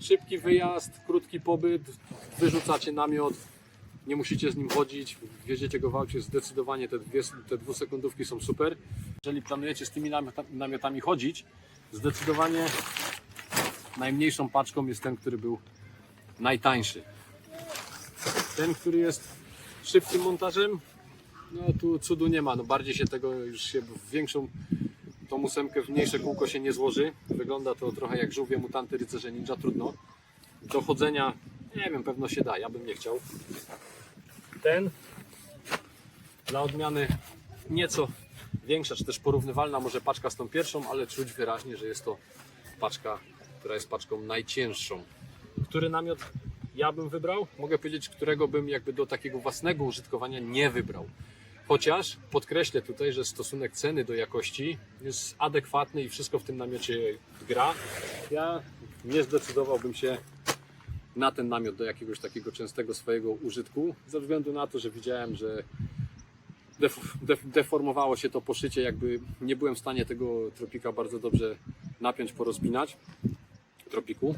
Szybki wyjazd, krótki pobyt, wyrzucacie namiot, nie musicie z nim chodzić, wjedziecie go w aucie, zdecydowanie te, dwie, te dwusekundówki są super. Jeżeli planujecie z tymi namiota- namiotami chodzić, zdecydowanie najmniejszą paczką jest ten, który był najtańszy. Ten, który jest szybkim montażem, no tu cudu nie ma, no bardziej się tego już się w większą tą ósemkę w mniejsze kółko się nie złoży. Wygląda to trochę jak żółwie mutanty rycerze ninja, trudno. Do chodzenia, nie wiem, pewno się da, ja bym nie chciał. Ten dla odmiany nieco większa, czy też porównywalna może paczka z tą pierwszą, ale czuć wyraźnie, że jest to paczka, która jest paczką najcięższą. Który namiot ja bym wybrał? Mogę powiedzieć, którego bym jakby do takiego własnego użytkowania nie wybrał. Chociaż podkreślę tutaj, że stosunek ceny do jakości jest adekwatny i wszystko w tym namiocie gra. Ja nie zdecydowałbym się na ten namiot do jakiegoś takiego częstego swojego użytku, ze względu na to, że widziałem, że def, def, deformowało się to poszycie, jakby nie byłem w stanie tego tropika bardzo dobrze napiąć, porozpinać. Tropiku.